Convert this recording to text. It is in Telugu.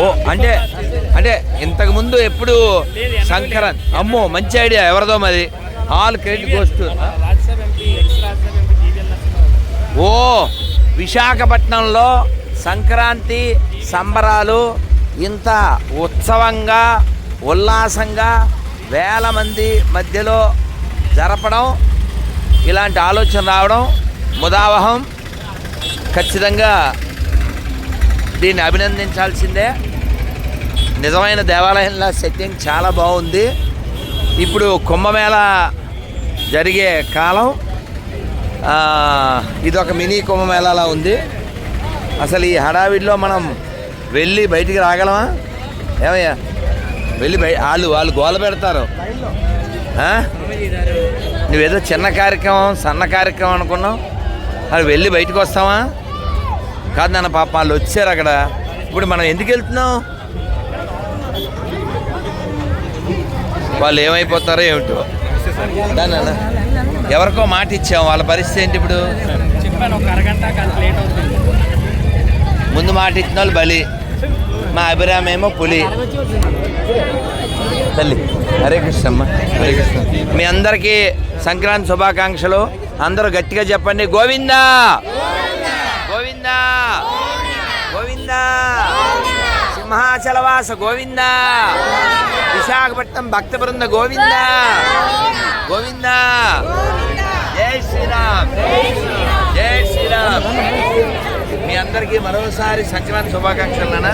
ఓ అంటే అంటే ఇంతకు ముందు ఎప్పుడు సంక్రాంతి అమ్మో మంచి ఐడియా. ఎవరిదో మరి? ఆల్ క్రెడిట్ గోస్ట్ ఓ విశాఖపట్నంలో సంక్రాంతి సంబరాలు ఇంత ఉత్సవంగా ఉల్లాసంగా వేల మంది మధ్యలో జరపడం ఇలాంటి ఆలోచన రావడం ముదావహం. ఖచ్చితంగా దీన్ని అభినందించాల్సిందే. నిజమైన దేవాలయంలో సెట్టింగ్ చాలా బాగుంది. ఇప్పుడు కుంభమేళ జరిగే కాలం. ఇది ఒక మినీ కుంభమేళాలా ఉంది. అసలు ఈ హడావిడిలో మనం వెళ్ళి బయటికి రాగలమా? ఏమయ్యా? వెళ్ళి బయ వాళ్ళు వాళ్ళు గోల పెడతారు. నువ్వేదో చిన్న కార్యక్రమం సన్న కార్యక్రమం అనుకున్నావు. అది వెళ్ళి బయటకు వస్తావా? కాదు నాన్న పాప వాళ్ళు వచ్చారు అక్కడ. ఇప్పుడు మనం ఎందుకు వెళ్తున్నాం? వాళ్ళు ఏమైపోతారో ఏమిటో. దాని ఎవరికో మాట ఇచ్చాం వాళ్ళ పరిస్థితి ఏంటి ఇప్పుడు? ముందు మాట ఇచ్చిన వాళ్ళు బలి. మా అభిరామ్ ఏమో పులి. తల్లి హరే కృష్ణ అమ్మ హరే కృష్ణ. మీ అందరికీ సంక్రాంతి శుభాకాంక్షలు. అందరూ గట్టిగా చెప్పండి గోవిందా! సింహాచలవాస గోవింద. విశాఖపట్నం భక్త బృంద గోవింద. గోవింద. జై శ్రీరామ్. జై శ్రీరామ్. మీ అందరికీ మరోసారి సంక్రాంతి శుభాకాంక్షలు నాన్న.